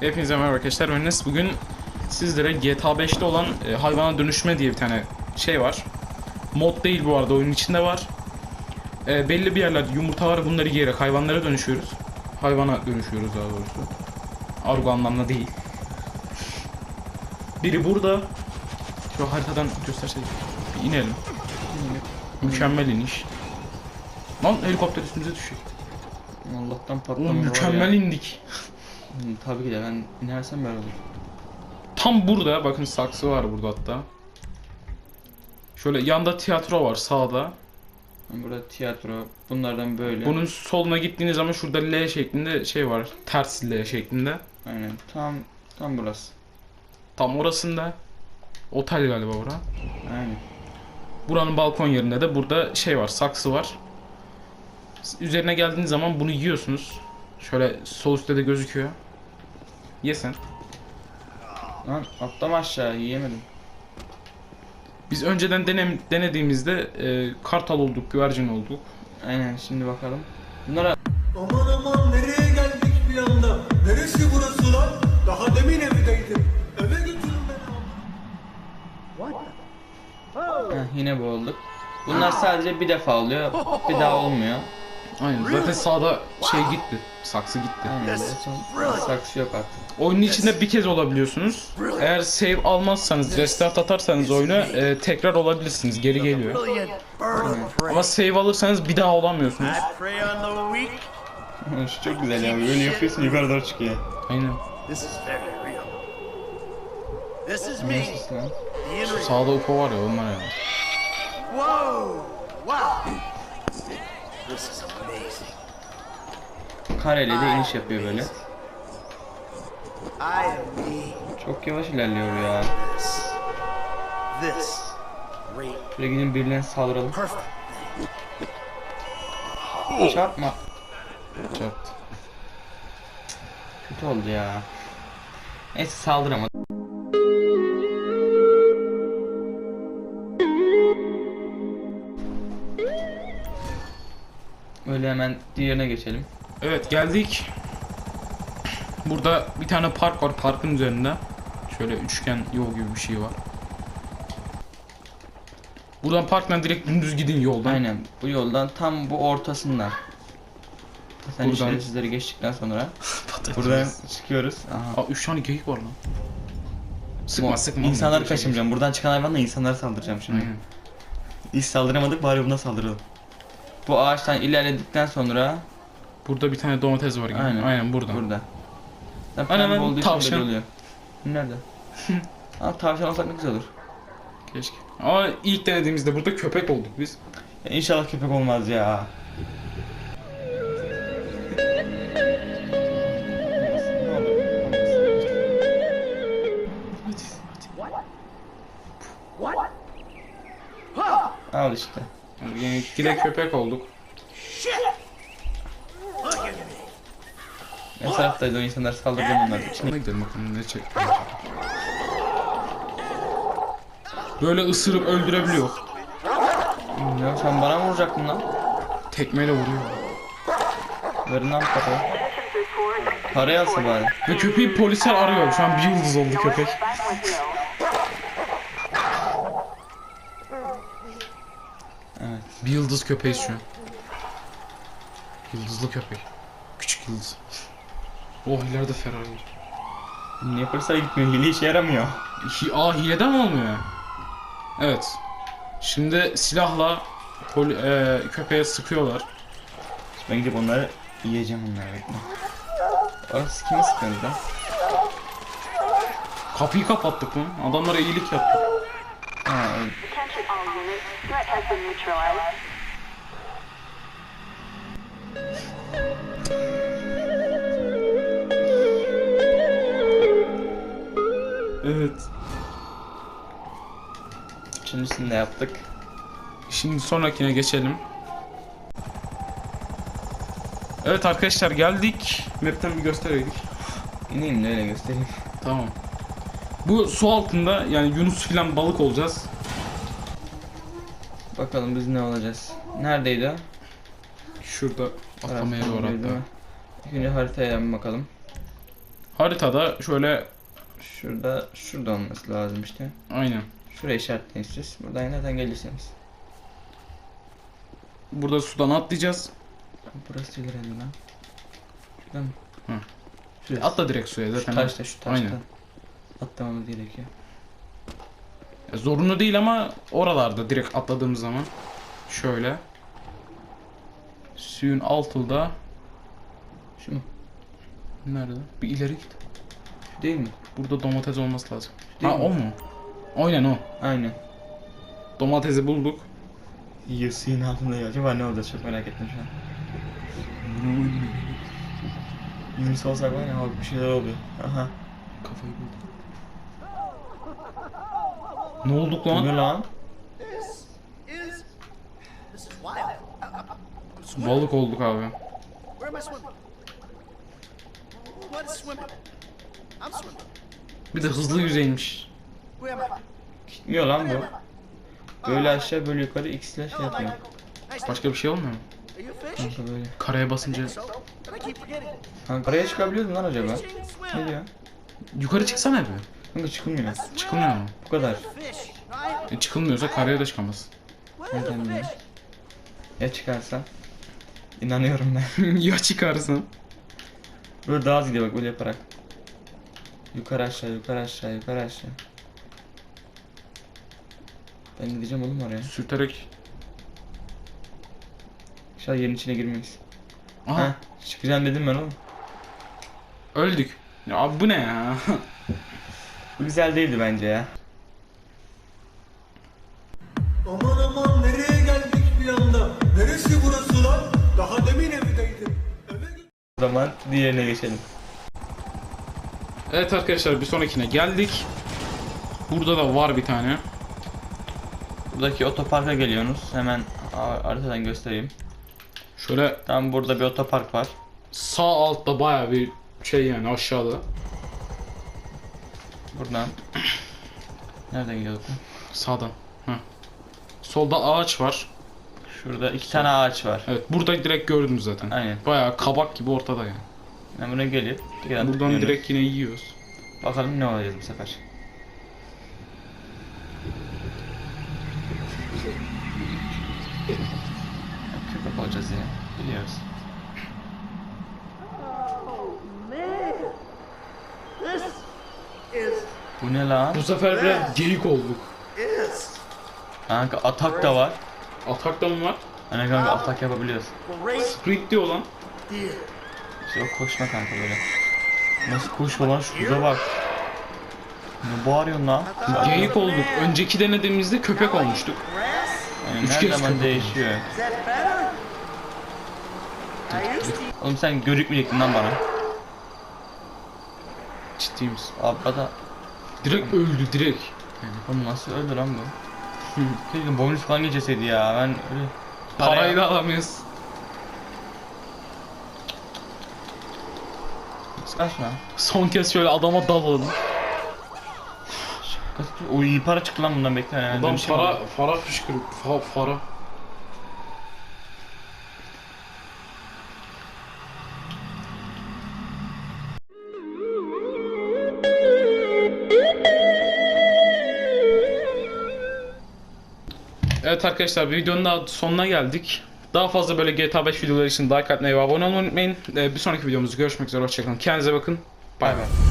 Hepinize merhaba arkadaşlar. Ben Enes. Bugün sizlere GTA 5'te olan e, hayvana dönüşme diye bir tane şey var. Mod değil bu arada oyunun içinde var. E, belli bir yerlerde yumurta var bunları yiyerek hayvanlara dönüşüyoruz. Hayvana dönüşüyoruz daha doğrusu. Argo anlamda değil. Biri burada. Şu haritadan gösterseydik. Bir inelim. Mükemmel iniş. Lan helikopter üstümüze düşüyor. Allah'tan var mükemmel indik. Hı, Tabii ki de ben inersem böyle olur. Tam burada bakın saksı var burada hatta. Şöyle yanda tiyatro var sağda. Burada tiyatro bunlardan böyle. Bunun soluna gittiğiniz zaman şurada L şeklinde şey var. Ters L şeklinde. Aynen tam tam burası. Tam orasında. Otel galiba bura. Aynen. Buranın balkon yerinde de burada şey var saksı var. Üzerine geldiğiniz zaman bunu yiyorsunuz. Şöyle sol üstte de gözüküyor. Ye sen. Lan atlama aşağı yiyemedim. Biz önceden denem, denediğimizde e, kartal olduk, güvercin olduk. Aynen şimdi bakalım. Bunlara Aman aman nereye geldik bir anda? Neresi burası lan? Daha demin evdeydim. Eve götürün beni. Heh, yine boğulduk. Bunlar sadece bir defa oluyor. Bir daha olmuyor. Aynen. Zaten sağda şey gitti. Saksı gitti. Aynen. Son saksı yok artık. Oyunun içinde bir kez olabiliyorsunuz. Eğer save almazsanız, restart atarsanız oyunu e, tekrar olabilirsiniz. Geri geliyor. Ama save alırsanız bir daha olamıyorsunuz. Şu çok güzel ya. Böyle yapıyorsun yukarı doğru çıkıyor. Aynen. This is very real. This is me, Neyse lan. the Enric. Sağda UFO var ya onlar yani. Whoa! Wow! This is amazing. Kareli de iniş yapıyor böyle. Çok yavaş ilerliyor ya. Şöyle gidin birilerine saldıralım. Çarpma. Çarptı. Kötü oldu ya. Neyse saldıramadım. Öyle hemen diğerine geçelim. Evet geldik. Burada bir tane park var. Parkın üzerinde. Şöyle üçgen yol gibi bir şey var. Buradan parktan direkt dümdüz gidin yoldan. Aynen bu yoldan tam bu ortasından. Sen Buradan- işaretsizleri geçtikten sonra buradan çıkıyoruz. Aha. Aa 3 tane geyik var lan. Sıkma Bu- sıkma. İnsanları kaçırmayacağım. Buradan çıkan hayvanla insanlara saldıracağım şimdi. Aynen. Hiç saldıramadık bari buna saldıralım. Bu ağaçtan ilerledikten sonra Burada bir tane domates var gibi. Aynen. Aynen, burada. burada. Sen Aynen, ben olduğu tavşan. oluyor. Nerede? Aa tavşan olsak ne güzel olur. Keşke. Ama ilk denediğimizde burada köpek olduk biz. Ya İnşallah köpek olmaz ya. Al işte. Yani yine gide köpek olduk. Ne taraftaydı o insanlar onları. İçine Şimdi gidelim bakalım ne çek. Böyle ısırıp öldürebiliyor. Ya sen bana mı vuracaktın lan? Tekmeyle vuruyor. Verin lan. Parayı alsın bari. Ve köpeği polisler arıyor. Şu an bir yıldız oldu köpek. Evet. Bir yıldız köpeğiz şu an. Yıldızlı köpek. Küçük yıldız. Oh ileride Ferrari. Niye polisler gitmiyor? Hile işe yaramıyor. Hi Aa hileden mi olmuyor? Evet. Şimdi silahla poli e, köpeğe sıkıyorlar. Ben gidip onları yiyeceğim onları bekle. Orası kime sıkıyorsunuz lan? Kapıyı kapattık mı? Adamlara iyilik yaptık. Ha öyle. Evet. Üçüncüsünü de yaptık. Şimdi sonrakine geçelim. Evet arkadaşlar geldik. Map'ten bir göstereydik. İneyim de öyle göstereyim. Tamam. Bu su altında yani Yunus filan balık olacağız. Bakalım biz ne olacağız. Neredeydi o? Şurada atlamaya doğru hatta. önce haritaya bir bakalım. Haritada şöyle Şurada, şurada olması lazım işte. aynen. Şuraya işaretleyin siz. Buradan nereden gelirseniz. Burada sudan atlayacağız. Burası değil herhalde lan. Şuradan mı? Hı. Şurası. Atla direkt suya Şu zaten. taşta, şu taşta. Aynen. Atlamamız gerekiyor. Ya Zorunlu değil ama oralarda direkt atladığımız zaman şöyle suyun altında Şu mu? nerede? Bir ileri git. Değil mi? Burada domates olması lazım. Değil ha mi? o mu? Aynen o. Aynen. Domatesi bulduk. Suyun altında ya. Acaba ne olacak çok merak ettim şu an. Yunus olsak var ya bak bir şeyler oluyor. Aha. Kafayı bulduk. Ne olduk Bu ne lan? lan? Balık olduk abi. Bir de hızlı yüzeymiş. Gitmiyor lan bu. Böyle aşağı böyle yukarı X ile şey yapıyor. Başka bir şey olmuyor mu? Kanka böyle. Karaya basınca. Kanka oraya çıkabiliyor mu lan acaba? Ne diyor? yukarı çıksana bir. Kanka çıkılmıyor. Çıkılmıyor mu? Bu kadar. E, çıkılmıyorsa karaya da çıkamaz. Neden fish? Ya çıkarsan? İnanıyorum ben. ya çıkarsın. Böyle daha az gidiyor bak böyle yaparak. Yukarı aşağı yukarı aşağı yukarı aşağı. Ben gideceğim oğlum oraya. Sürterek. İnşallah yerin içine girmeyiz. Aha Heh, çıkacağım dedim ben oğlum. öldük. Ya abi bu ne ya? Bu güzel değildi bence ya. Aman aman nereye geldik bir anda? Neresi burası lan? Daha demin evdeydim. Eve. O zaman diğerine geçelim. Evet arkadaşlar bir sonrakine geldik. Burada da var bir tane. Buradaki otoparka geliyorsunuz. Hemen haritadan göstereyim. Şöyle Tam burada bir otopark var. sağ altta baya bir şey yani aşağıda. Buradan. Nereden gidiyorduk? Sağdan. Heh. Solda ağaç var. Şurada iki tane ağaç var. Evet burada direkt gördünüz zaten. Aynen. Baya kabak gibi ortada yani. Ben buraya gelip buradan tıklıyorsunuz. direkt yine yiyoruz. Bakalım ne olacağız bu sefer. Köpek olacağız ya. Biliyoruz. Bu ne lan? Bu sefer biraz geyik olduk. Kanka atak da var. Atakta mı var? Hani kanka atak yapabiliyoruz. Sprint diyor lan. İşte o koşma kanka böyle. Nasıl koşma lan şu kıza bak. Ne bağırıyorsun lan? Geyik olduk. Önceki denediğimizde köpek olmuştuk. Yani Üç her kez zaman köpek değişiyor. Oğlum sen görükmeyecektin lan bana. Ciddi misin? Abla da Direkt öldü direkt. Oğlum nasıl öldü lan bu? Keşke bonus falan geçeseydi ya. Ben öyle Parayı da alamıyoruz. Kaçma. Son kez şöyle adama. Kaç O iyi para çıktı lan bundan bekle. Yani. Adam para, para fışkırıp fa, para. Evet arkadaşlar videonun da sonuna geldik. Daha fazla böyle GTA 5 videoları için like atmayı ve abone olmayı unutmayın. Ee, Bir sonraki videomuzda görüşmek üzere. Hoşçakalın. Kendinize bakın. Bay bay.